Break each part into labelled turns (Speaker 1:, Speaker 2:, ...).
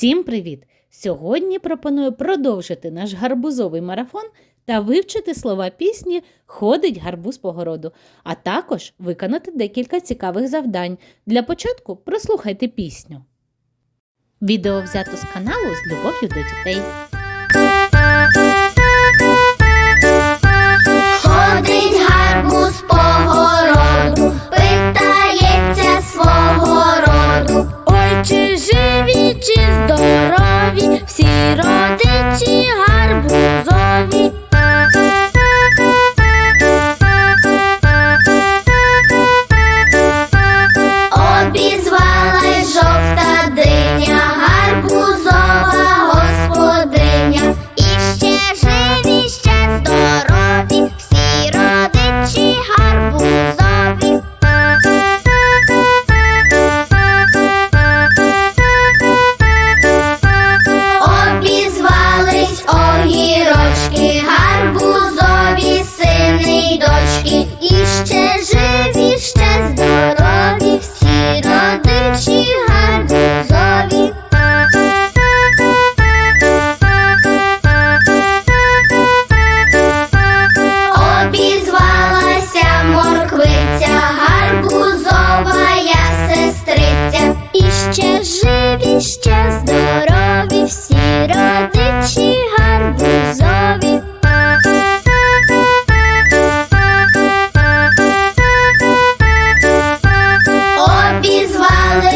Speaker 1: Всім привіт! Сьогодні пропоную продовжити наш гарбузовий марафон та вивчити слова пісні Ходить гарбуз по городу, а також виконати декілька цікавих завдань. Для початку прослухайте пісню. Відео взято з каналу з любов'ю до дітей.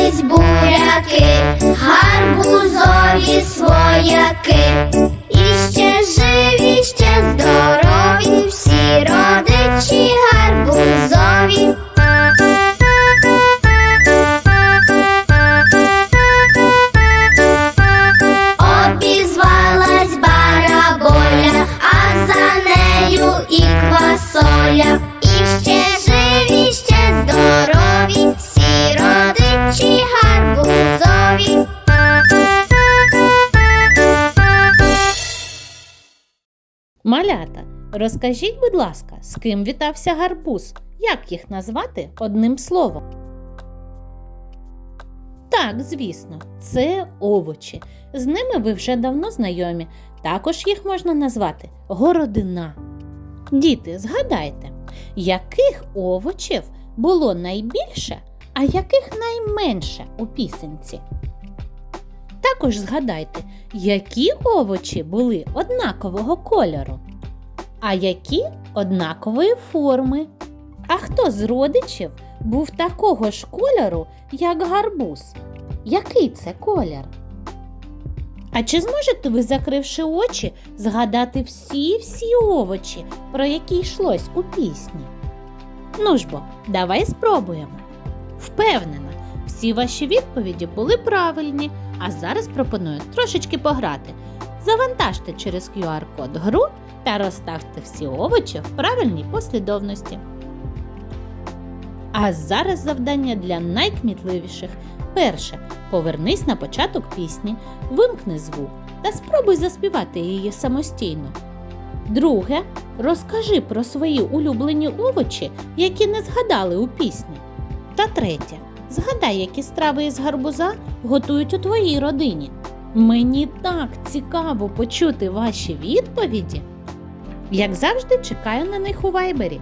Speaker 2: Обізвались буряки, гарбузові свояки.
Speaker 1: Малята, розкажіть, будь ласка, з ким вітався гарбуз? Як їх назвати одним словом? Так, звісно, це овочі. З ними ви вже давно знайомі. Також їх можна назвати городина. Діти, згадайте, яких овочів було найбільше, а яких найменше у пісенці? Також згадайте, які овочі були однакового кольору, а які однакової форми. А хто з родичів був такого ж кольору, як гарбуз? Який це колір? А чи зможете ви, закривши очі, згадати всі-всі овочі, про які йшлось у пісні? Ну ж бо, давай спробуємо. Впевнена, всі ваші відповіді були правильні, а зараз пропоную трошечки пограти. Завантажте через QR-код гру та розставте всі овочі в правильній послідовності. А зараз завдання для найкмітливіших. Перше. Повернись на початок пісні, вимкни звук та спробуй заспівати її самостійно. Друге. Розкажи про свої улюблені овочі, які не згадали у пісні. Та третє. Згадай, які страви із гарбуза готують у твоїй родині. Мені так цікаво почути ваші відповіді. Як завжди, чекаю на них у вайбері.